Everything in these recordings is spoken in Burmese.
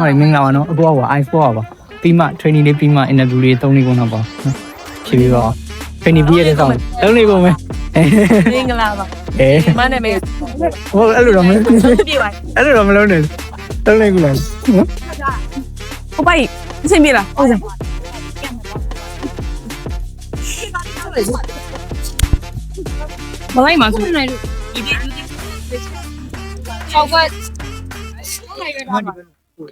ဟုတ်တယ်မင်္ဂလာပါနော်အကောက i4 ပါပြီးမှ training လေးပြီးမှ interview လေး3လေးကုန်တော့ပါနော်ဖြည့်ပြီးတော့ training ပြီးရတဲ့ဆောင်လုံးလေးကုန်မယ်အဲမင်္ဂလာပါအဲမနာမည်ဟိုအဲ့လိုတော့မပြပြပါအဲ့လိုတော့မလုပ်နဲ့လုံးလေးကုန်လားနော်ဟုတ်ပါ့အဆင်ပြေလားဟုတ်စမ်းမလိုက်ပါဘူးနိုင်လို့ဒီဒီဒီဟောက်ကနိုင်ဟု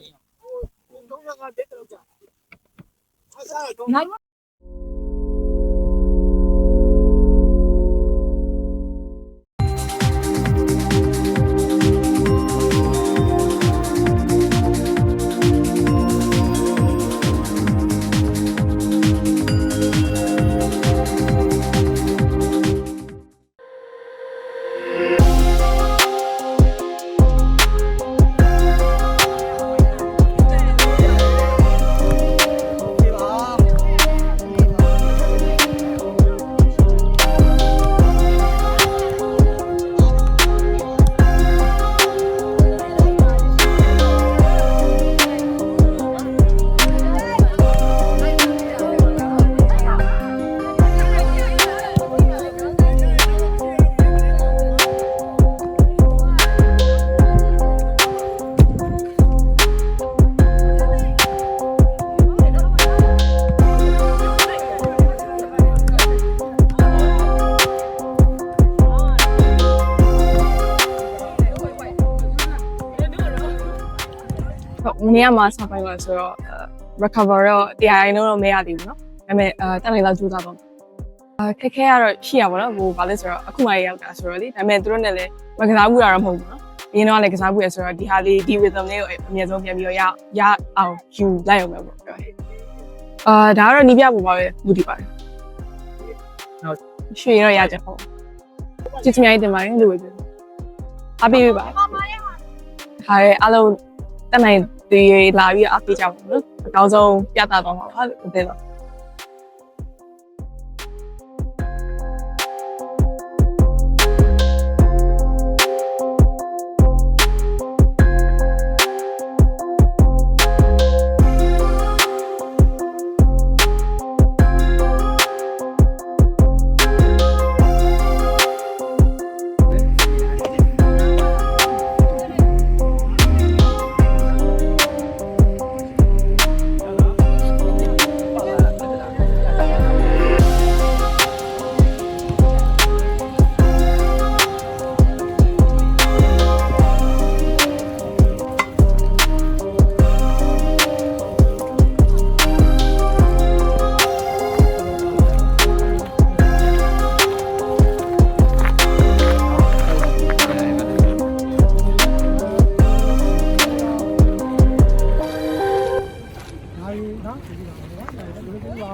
တ် မနေ့ကမှစပိုင်းမှာဆိုတော့ recover တော့တရားရင်တော့မရသေးဘူးเนาะဒါပေမဲ့အဲတက်နိုင်တော့ကြိုးစားပါမယ်အာခက်ခဲကတော့ရှိရပါတော့ဟိုဘာလဲဆိုတော့အခုမှရောက်တာဆိုတော့လေဒါပေမဲ့သူတို့နဲ့လည်းမကစားဘူးတာတော့မဟုတ်ဘူးเนาะအရင်တော့လည်းကစားဘူးရဆိုတော့ဒီဟာလေးဒီ rhythm လေးကိုအမြဲဆုံးပြန်ပြီးတော့ရရအောင်ယူလိုက်အောင်ပဲပေါ့ပြောရဲအာဒါကတော့နီးပြပုံပါပဲမူတည်ပါတယ်ဟုတ်ရွှေတော့ရကြဟုတ်ကျေးဇူးများတင်ပါတယ်လို့ပြောအပေးပါဟာရဲအားလုံးတက်နိုင် ဒီလာပြီးအားပေးကြပါဦးနော်အကောင်းဆုံးပြသတော့မှာပါလို့ပြောတော့ ဟ